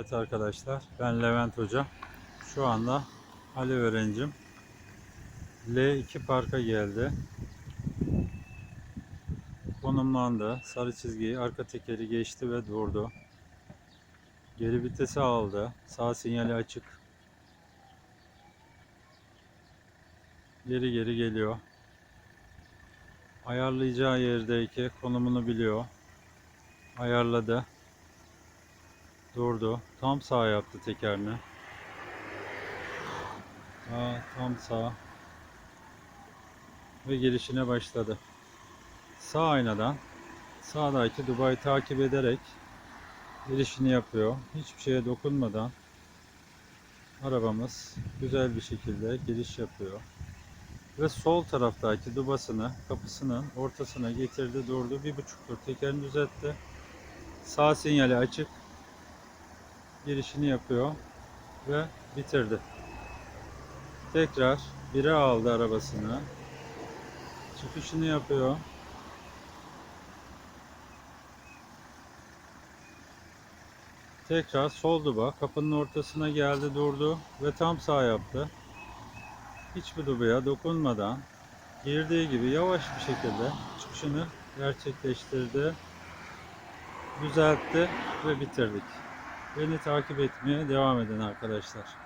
Evet arkadaşlar ben Levent Hoca. Şu anda Ali öğrencim L2 parka geldi. Konumlandı. Sarı çizgiyi arka tekeri geçti ve durdu. Geri vitesi aldı. Sağ sinyali açık. Geri geri geliyor. Ayarlayacağı yerdeki konumunu biliyor. Ayarladı. Durdu. Tam sağ yaptı tekerini. Sağ, tam sağ. Ve gelişine başladı. Sağ aynadan sağdaki Dubai takip ederek gelişini yapıyor. Hiçbir şeye dokunmadan arabamız güzel bir şekilde giriş yapıyor. Ve sol taraftaki dubasını kapısının ortasına getirdi durdu. Bir buçuk tur tekerini düzeltti. Sağ sinyali açık girişini yapıyor ve bitirdi. Tekrar bire aldı arabasını. Çıkışını yapıyor. Tekrar sol duba kapının ortasına geldi durdu ve tam sağ yaptı. Hiçbir dubaya dokunmadan girdiği gibi yavaş bir şekilde çıkışını gerçekleştirdi. Düzeltti ve bitirdik. Beni takip etmeye devam edin arkadaşlar.